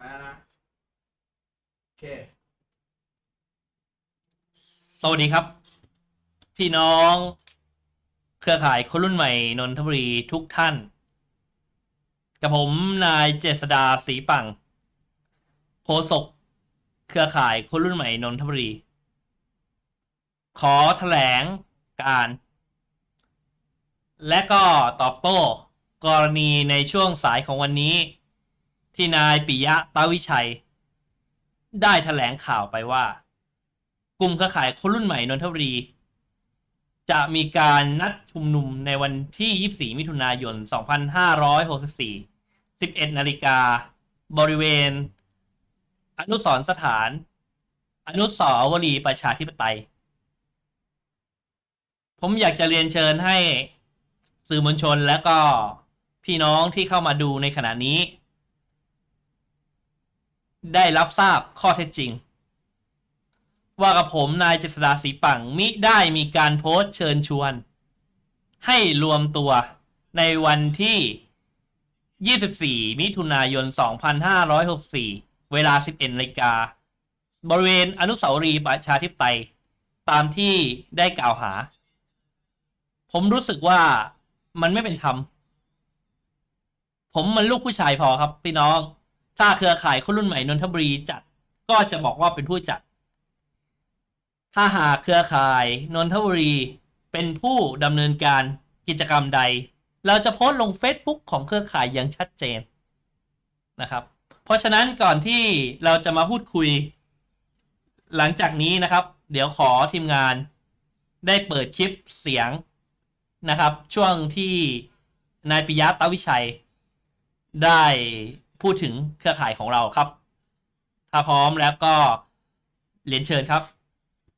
มานะ โอเค สวัสดีครับ พี่น้อง เครือข่ายคนรุ่นใหม่นนทบุรีทุกท่าน กับผมนายเจษดาศรีปังโฆษกเครือข่ายคนรุ่นใหม่นนทบุรี ขอแถลงการ และก็ตอบโต้กรณีในช่วงสายของวันนี้ ที่นายปิยะตาวิชัย ได้แถลงข่าวไปว่า กลุ่มเครือข่ายคนรุ่นใหม่นนทบุรี จะมีการนัดชุมนุมในวันที่ 24 มิถุนายน 2564 11 นาฬิกา บริเวณ อนุสรสถาน อนุสาวรีย์ประชาธิปไตย ผมอยากจะเรียนเชิญให้สื่อมวลชนและก็พี่น้องที่เข้ามาดูในขณะนี้ ได้รับทราบข้อเท็จจริง ว่ากับผมนายเจษดาศรีปังมิได้มีการโพสต์เชิญชวน ให้รวมตัวในวันที่ 24 มิถุนายน 2564 เวลา 11นาฬิกา บริเวณอนุสาวรีย์ประชาธิปไตย ตามที่ได้กล่าวหา ผมรู้สึกว่ามันไม่เป็นธรรม ผมมันลูกผู้ชายพอครับพี่น้อง ถ้าเครือข่ายคนรุ่นใหม่นนทบุรีจัด ก็จะบอกว่าเป็นผู้จัด ถ้าหากเครือข่ายนนทบุรีเป็นผู้ดำเนินการกิจกรรมใด เราจะโพสต์ลง Facebook ของเครือข่ายอย่างชัดเจนนะครับ เพราะฉะนั้นก่อนที่เราจะมาพูดคุย หลังจากนี้นะครับ เดี๋ยวขอทีมงานได้เปิดคลิปเสียงนะครับ ช่วงที่นายปิยะตาวิชัยได้ พูดถึงเครือข่ายของเราครับ ถ้าพร้อมแล้วก็เรียนเชิญครับ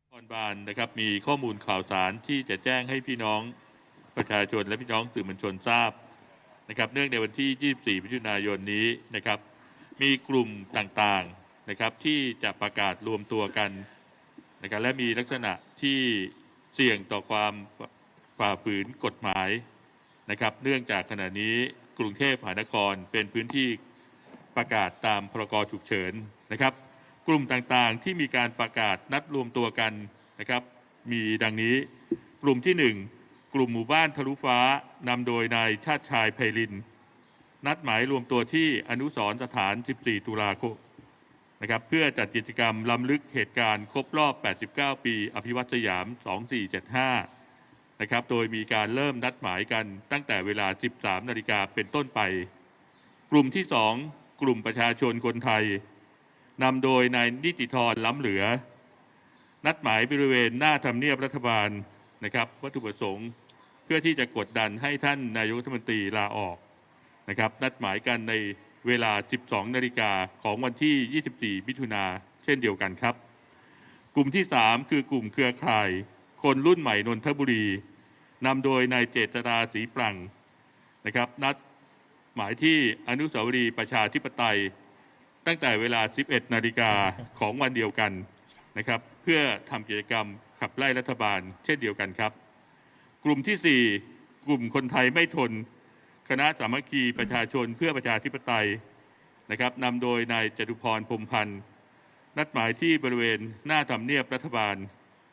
นครบาลนะครับมีข้อมูลข่าวสารที่จะแจ้งให้พี่น้องประชาชนและพี่น้องสื่อมวลชนทราบนะครับเนื่องในวันที่ 24 มิถุนายนนี้นะครับ มีกลุ่มต่างๆนะครับที่จะประกาศรวมตัวกันนะครับและมีลักษณะที่เสี่ยงต่อความฝ่าฝืนกฎหมายนะครับ เนื่องจากขณะนี้กรุงเทพมหานครเป็นพื้นที่ ประกาศตามพรกฉุกเฉินนะครับ กลุ่มต่างๆที่มีการประกาศนัดรวมตัวกันนะครับ มีดังนี้กลุ่มที่หนึ่งกลุ่มหมู่บ้านทะลุฟ้านำโดยนายชาติชายไพลิน นัดหมายรวมตัวที่อนุสรสถาน 14 ตุลาคมนะครับเพื่อจัดกิจกรรมล้ำลึกเหตุการณ์ครบรอบ 89 ปี อภิวัตสยาม 2475 นะครับ โดยมีการเริ่มนัดหมายกันตั้งแต่เวลา 13 นาฬิกาเป็นต้นไป กลุ่มที่สอง กลุ่มประชาชนคนไทยนำโดยนายนิติธรล้ำเหลือ นัดหมายบริเวณหน้าทำเนียบรัฐบาลนะครับ วัตถุประสงค์เพื่อที่จะกดดันให้ท่านนายกรัฐมนตรีลาออกนะครับ นัดหมายกันในเวลา 12 นาฬิกาของวันที่ 24 มิถุนาเช่นเดียวกันครับ กลุ่มที่ 3 คือกลุ่มเครือข่าย คนรุ่นใหม่นนทบุรีนำโดยนายเจตราศรีปลังนะครับนัด หมายที่อนุสาวรีย์ประชาธิปไตย ตั้งแต่เวลา 11 นาฬิกาของวันเดียวกันนะครับ เพื่อทำกิจกรรมขับไล่รัฐบาลเช่นเดียวกันครับ กลุ่มที่ 4 กลุ่มคนไทยไม่ทน คณะสามัคคีประชาชนเพื่อประชาธิปไตยนะครับนำโดยนายจตุพรพรมพันธ์นัดหมายที่บริเวณหน้าทำเนียบรัฐบาล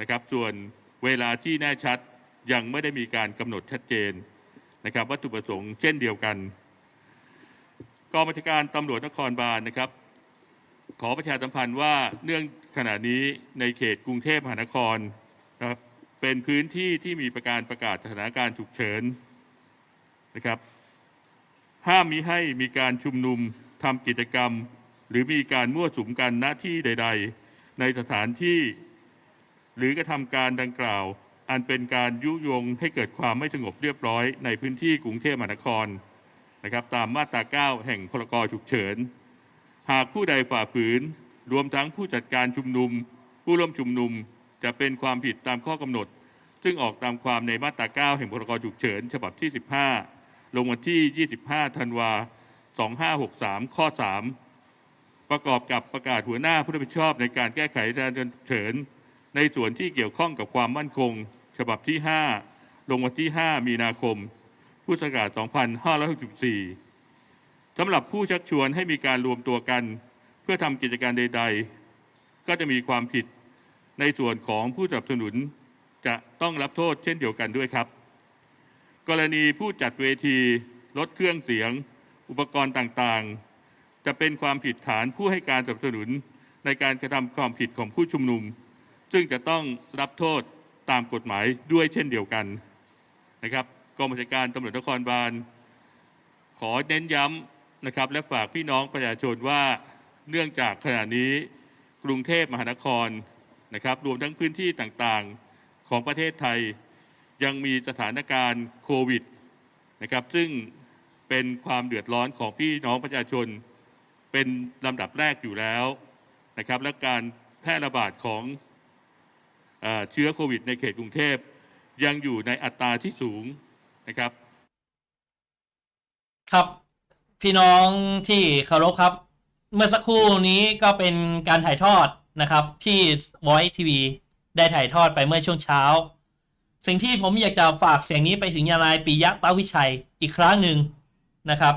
นะครับ ส่วนเวลาที่แน่ชัดยังไม่ได้มีการกำหนดชัดเจนนะครับวัตถุประสงค์เช่นเดียวกัน กองบัญชาการตำรวจนครบาลนะครับ ขอประชาสัมพันธ์ว่าเนื่องขณะนี้ในเขตกรุงเทพมหานครนะครับเป็นพื้นที่ที่มีประการประกาศสถานการณ์ฉุกเฉินนะครับ ห้ามมิให้มีการชุมนุมทำกิจกรรม หรือมีการมั่วสุมกันณที่ใด ๆ ในสถานที่ หรือกระทำการดังกล่าว อันเป็นการยุยงให้เกิดความไม่สงบเรียบร้อยในพื้นที่กรุงเทพมหานคร นะครับตามมาตรา 9 แห่งพรกฉุกเฉิน หากผู้ใดฝ่าฝืน รวมทั้งผู้จัดการชุมนุม ผู้ร่วมชุมนุมจะเป็นความผิดตามข้อกำหนด ซึ่งออกตามความในมาตรา 9 แห่งพรกฉุกเฉิน ฉบับที่ 15 ลงวันที่ 25 ธันวา 2563 ข้อ 3 ประกอบกับประกาศหัวหน้าผู้รับผิดชอบในการแก้ไขการฉุกเฉิน ในส่วนที่เกี่ยวข้องกับความมั่นคง ฉบับที่ 5 ลงวันที่ 5 มีนาคม พุทธศักราช 2564สำหรับผู้ชักชวนให้มีการรวมตัวกัน เพื่อทำกิจการใด ๆ ก็จะมีความผิดในส่วนของผู้สนับสนุนจะต้องรับโทษเช่นเดียวกันด้วยครับ กรณีผู้จัดเวทีลดเครื่องเสียง อุปกรณ์ต่างๆ จะเป็นความผิดฐานผู้ให้การสนับสนุนในการกระทำความผิดของผู้ชุมนุม ซึ่งจะต้องรับโทษตามกฎหมายด้วยเช่นเดียวกันนะครับ กองบัญชาการตำรวจนครบาล ขอเน้นย้ำนะครับ และฝากพี่น้องประชาชนว่าเนื่องจากขณะนี้กรุงเทพมหานครนะครับ รวมทั้งพื้นที่ต่างๆของประเทศไทย ยังมีสถานการณ์โควิดนะครับ ซึ่งเป็นความเดือดร้อนของพี่น้องประชาชน เป็นลำดับแรกอยู่แล้วนะครับ และการแพร่ระบาดของเออเชื้อโควิดในเขตกรุงเทพยังอยู่ในอัตราที่สูง นะครับ ครับ พี่น้องที่เคารพครับ เมื่อสักครู่นี้ก็เป็นการถ่ายทอดนะครับ ที่ Voice TV ได้ถ่ายทอดไปเมื่อช่วงเช้า สิ่งที่ผมอยากจะฝากเสียงนี้ไปถึงยานายปิยะตาวิชัยอีกครั้งหนึ่งนะครับ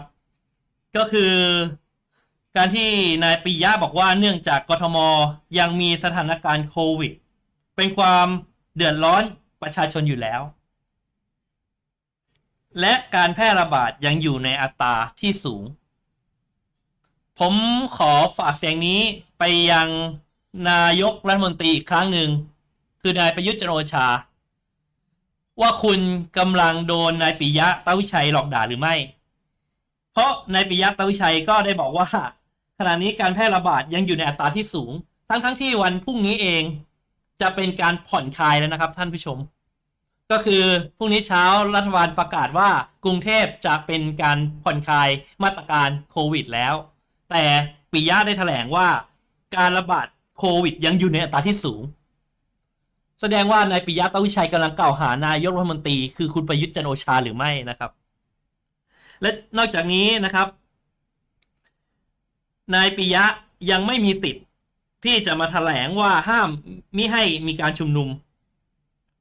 ก็คือการที่นายปิยะบอกว่าเนื่องจากกทมยังมีสถานการณ์โควิด เป็นความเดือดร้อนประชาชนอยู่แล้ว และการแพร่ระบาดยังอยู่ในอัตราที่สูง ผมขอฝากเสียงนี้ไปยังนายกรัฐมนตรีอีกครั้งหนึ่ง คือนายประยุทธ์จันโอชา ว่าคุณกำลังโดนนายปิยะตาวิชัยหลอกด่าหรือไม่ เพราะนายปิยะตาวิชัยก็ได้บอกว่า ขณะนี้การแพร่ระบาดยังอยู่ในอัตราที่สูง ทั้งทั้งที่วันพรุ่งนี้เอง จะเป็นการผ่อนคลายแล้วนะครับท่านผู้ชม ก็คือพรุ่งนี้เช้ารัฐบาลประกาศว่ากรุงเทพจะเป็นการผ่อนคลายมาตรการโควิดแล้ว แต่ปิยะได้แถลงว่าการระบาดโควิดยังอยู่ในอัตราที่สูง แสดงว่านายปิยะตาวิชัยกำลังกล่าวหานายกรัฐมนตรีคือคุณประยุทธ์จันทร์โอชาหรือไม่นะครับ และนอกจากนี้นะครับ นายปิยะยังไม่มีติดที่จะมาแถลงว่าห้ามมิให้มีการชุมนุม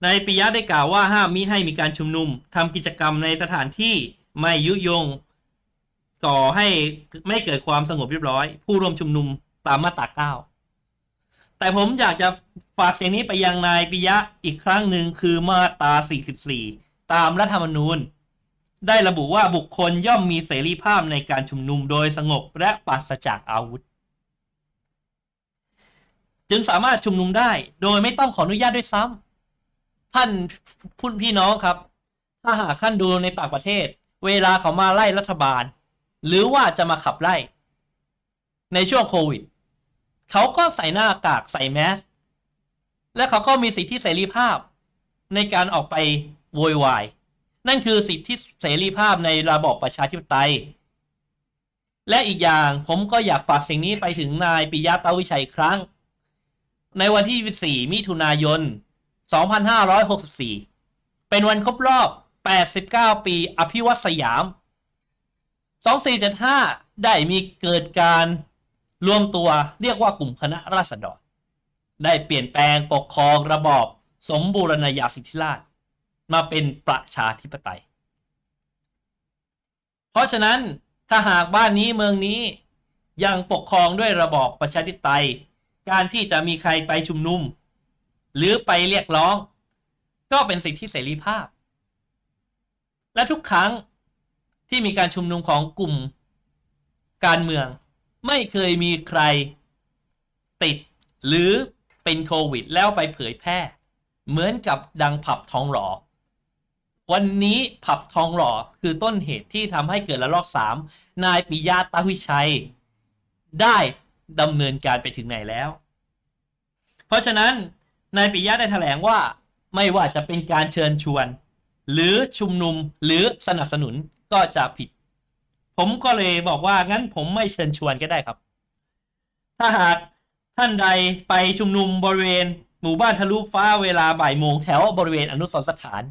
นายปิยะได้กล่าวว่าห้ามมิให้มีการชุมนุมทำกิจกรรมในสถานที่ไม่ยุยงก่อให้ไม่เกิดความสงบเรียบร้อย ผู้ร่วมชุมนุมตามมาตราเก้าแต่ผมอยากจะฝากเสียงนี้ไปยังนายปิยะอีกครั้งหนึ่งคือมาตรา 44 ตามรัฐธรรมนูญ ได้ระบุว่าบุคคลย่อมมีเสรีภาพในการชุมนุมโดยสงบและปราศจากอาวุธ จึงสามารถชุมนุมได้โดยไม่ต้องขออนุญาตด้วยซ้ำ ท่านพุ่นพี่น้องครับ ถ้าหากท่านดูในต่างประเทศ เวลาเขามาไล่รัฐบาล หรือว่าจะมาขับไล่ ในช่วงโควิดเขาก็ใส่หน้ากากใส่แมสและเขาก็มีสิทธิเสรีภาพ ในการออกไปโวยวาย นั่นคือสิทธิเสรีภาพในระบอบประชาธิปไตย และอีกอย่างผมก็อยากฝากสิ่งนี้ไปถึงนายปิยะตาวิชัยครั้ง ในวันที่24มิถุนายน 2564 เป็นวันครบรอบ 89 ปีอภิวัตสยาม 2475 ได้มีเกิดการรวมตัวเรียกว่ากลุ่มคณะราษฎร ได้เปลี่ยนแปลงปกครองระบอบสมบูรณาญาสิทธิราชมาเป็นประชาธิปไตย เพราะฉะนั้นถ้าหากบ้านนี้เมืองนี้ยังปกครองด้วยระบอบประชาธิปไตย การที่จะมีใครไปชุมนุม หรือไปเรียกร้อง ก็เป็นสิทธิเสรีภาพ และทุกครั้งที่มีการชุมนุมของกลุ่มการเมือง ไม่เคยมีใครติดหรือเป็นโควิด แล้วไปเผยแพร่ เหมือนกับดังผับทองหล่อวันนี้ผับทองหล่อคือต้นเหตุที่ทำให้เกิดระลอกสามนายปิยะตาวิชัย ได้ดำเนินการไปถึงไหนแล้ว เพราะฉะนั้น นายปิยะได้แถลงว่าไม่ว่าจะเป็นการเชิญชวน หรือชุมนุมหรือสนับสนุนก็จะผิด ผมก็เลยบอกว่างั้นผมไม่เชิญชวนก็ได้ครับ ถ้าหากท่านใดไปชุมนุมบริเวณ หมู่บ้านทะลุฟ้าเวลาบ่ายโมงแถวบริเวณอนุสรสถาน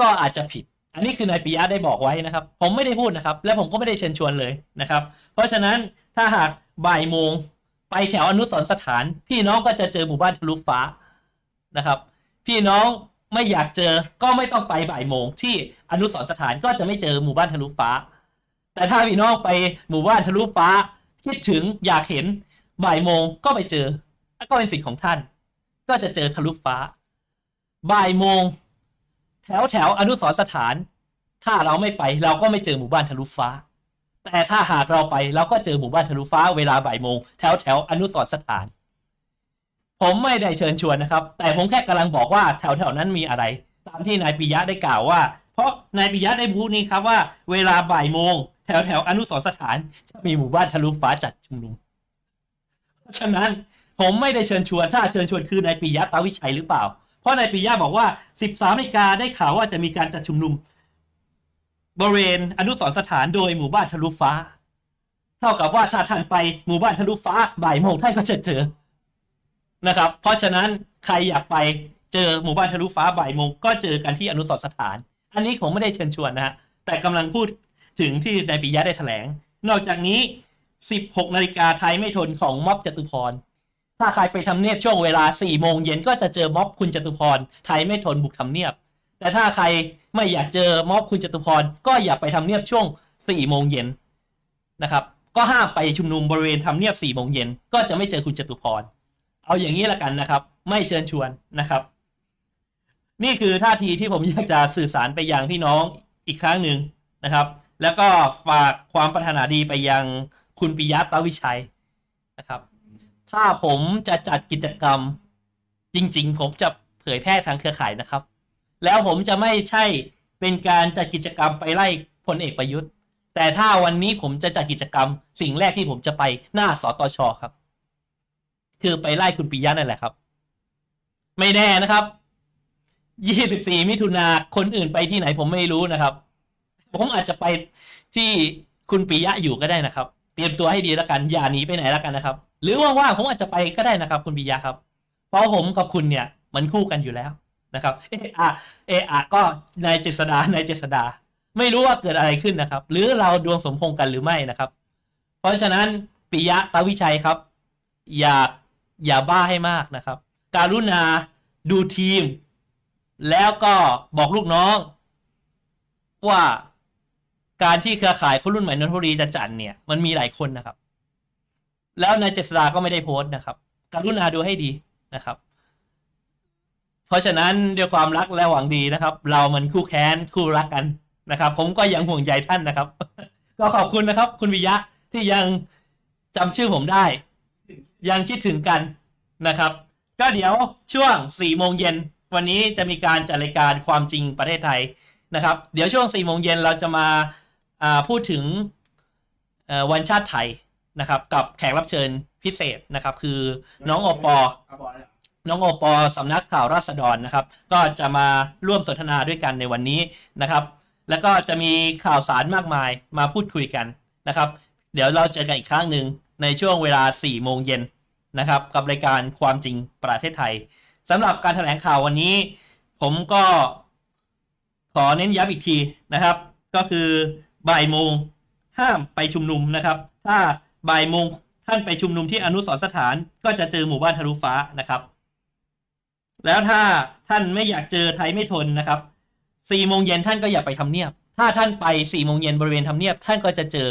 ก็อาจจะผิด อันนี้คือนายปิยะได้บอกไว้นะครับ ผมไม่ได้พูดนะครับ และผมก็ไม่ได้เชิญชวนเลยนะครับ เพราะฉะนั้นถ้าหากบ่ายโมง ไปแถวอนุสรสถาน พี่น้องก็จะเจอหมู่บ้านทะลุฟ้านะครับ พี่น้องไม่อยากเจอก็ไม่ต้องไปบ่ายโมง ที่อนุสรสถานก็จะไม่เจอหมู่บ้านทะลุฟ้า แต่ถ้าพี่น้องไปหมู่บ้านทะลุฟ้าคิดถึงอยากเห็นบ่ายโมงก็ไปเจอก็เป็นสิทธิ์ของท่าน ก็จะเจอทะลุฟ้า บ่ายโมง แถวแถวอนุสรสถาน ถ้าเราไม่ไปเราก็ไม่เจอหมู่บ้านทะลุฟ้า แต่ถ้าหากเราไปเราก็เจอหมู่บ้านทะลุฟ้าเวลาบ่ายโมงแถวแถวอนุสรสถาน ผมไม่ได้เชิญชวนนะครับ แต่ผมแค่กำลังบอกว่าแถวแถวนั้นมีอะไร ตามที่นายปิยะได้กล่าวว่า เพราะนายปิยะได้พูดนี้ครับว่า เวลาบ่ายโมงแถวแถวอนุสรสถานจะมีหมู่บ้านทะลุฟ้าจัดชุมนุมเพราะฉะนั้นผมไม่ได้เชิญชวน ถ้าเชิญชวนคือนายปิยะตาวิชัยหรือเปล่า เพราะนายปิยะบอกว่า 13นาฬิกาได้ข่าวว่าจะมีการจัดชุมนุม บริเวณอนุสรณ์สถานโดยหมู่บ้านทะลุฟ้า เท่ากับว่าถ้าท่านไปหมู่บ้านทะลุฟ้าบ่ายโมงท่านก็จะเจอนะครับ เพราะฉะนั้นใครอยากไปเจอหมู่บ้านทะลุฟ้าบ่ายโมงก็เจอกันที่อนุสรณ์สถาน อันนี้ผมไม่ได้เชิญชวนนะฮะแต่กำลังพูดถึงที่นายปิยะได้แถลง นอกจากนี้ 16นาฬิกาไทยไม่ทนของม็อบจตุพร ถ้าใครไปทำเนียบช่วงเวลา4โมงเย็นก็จะเจอม็อบคุณจตุพรไทยไม่ทนบุกทำเนียบ แต่ถ้าใคร ไม่อยากเจอม็อบคุณจตุพรก็อย่าไปทำเนียบช่วง4โมงเย็นนะครับก็ห้ามไปชุมนุมบริเวณทำเนียบ4โมงเย็นก็จะไม่เจอคุณจตุพร เอาอย่างนี้ละกันนะครับ ไม่เชิญชวนนะครับ นี่คือท่าทีที่ผมอยากจะสื่อสารไปยังพี่น้องอีกครั้งหนึ่งนะครับ แล้วก็ฝากความปรารถนาดีไปยังคุณปิยะตาวิชัยนะครับ ถ้าผมจะจัดกิจกรรมจริง ๆ ผมจะเผยแพร่ทางเครือข่ายนะครับ แล้วผมจะไม่ใช่เป็นการจัดกิจกรรมไปไล่พลเอกประยุทธ์ แต่ถ้าวันนี้ผมจะจัดกิจกรรม สิ่งแรกที่ผมจะไปหน้าสตชครับ คือไปไล่คุณปิยะนั่นแหละครับ ไม่แน่นะครับ24มิถุนาคนอื่นไปที่ไหนผมไม่รู้นะครับ ผมอาจจะไปที่คุณปิยะอยู่ก็ได้นะครับ เตรียมตัวให้ดีแล้วกัน อย่าหนีไปไหนแล้วกันนะครับ หรือว่างๆผมอาจจะไปก็ได้นะครับ คุณปิยะครับ เพราะผมกับคุณเนี่ย มันคู่กันอยู่แล้ว นะครับเอะอะเอะอะก็นายเจษดานายเจษดา ไม่รู้ว่าเกิดอะไรขึ้นนะครับ หรือเราดวงสมพงษ์กันหรือไม่นะครับ เพราะฉะนั้นปิยะตาวิชัยครับ อย่าอย่าบ้าให้มากนะครับ การุณาดูทีม แล้วก็บอกลูกน้อง ว่าการที่เครือข่ายคนรุ่นใหม่นนทบุรีจะจัดเนี่ยมันมีหลายคนนะครับ แล้วนายเจษดาก็ไม่ได้โพสต์นะครับ การุณาดูให้ดีนะครับ เพราะฉะนั้นด้วยความรักและหวังดีนะครับ เรามันคู่แค้นคู่รักกันนะครับ ผมก็ยังห่วงใยท่านนะครับ ก็ขอบคุณนะครับ คุณวิยะที่ยังจำชื่อผมได้ ยังคิดถึงกันนะครับ ก็เดี๋ยวช่วง4ี่โมงเย็นวันนี้จะมีการจัดรายการความจริงประเทศไทยนะครับ เดี๋ยวช่วง4ี่โมงเย็นเราจะมาพูดถึงวันชาติไทยนะครับ กับแขกรับเชิญพิเศษนะครับ คือน้องโอปอ น้องโอปอสำนักข่าวราษฎรนะครับ ก็จะมาร่วมสนทนาด้วยกันในวันนี้นะครับ แล้วก็จะมีข่าวสารมากมายมาพูดคุยกันนะครับ เดี๋ยวเราเจอกันอีกครั้งหนึ่งในช่วงเวลา 4 โมงเย็นนะครับ กับรายการความจริงประเทศไทยสำหรับการแถลงข่าววันนี้ ผมก็ขอเน้นย้ำอีกทีนะครับ ก็คือบ่ายโมงห้ามไปชุมนุมนะครับ ถ้าบ่ายโมงท่านไปชุมนุมที่อนุสรสถานก็จะเจอหมู่บ้านทะลุฟ้านะครับ แล้วถ้าท่านไม่อยากเจอไทยไม่ทนนะครับสี่โมงเย็นท่านก็อย่าไปทำเนียบ ถ้าท่านไปสี่โมงเย็นบริเวณทำเนียบ ท่านก็จะเจอ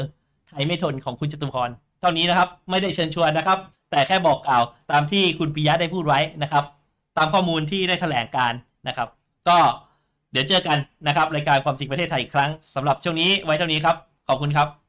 ไทยไม่ทนของคุณจตุพรเท่านี้นะครับ ไม่ได้เชิญชวนนะครับ แต่แค่บอกกล่าวตามที่คุณปิยะได้พูดไว้นะครับ ตามข้อมูลที่ได้แถลงการนะครับ ก็เดี๋ยวเจอกันนะครับรายการความจริงประเทศไทยอีกครั้งสำหรับช่วงนี้ไว้เท่านี้ครับ ขอบคุณครับ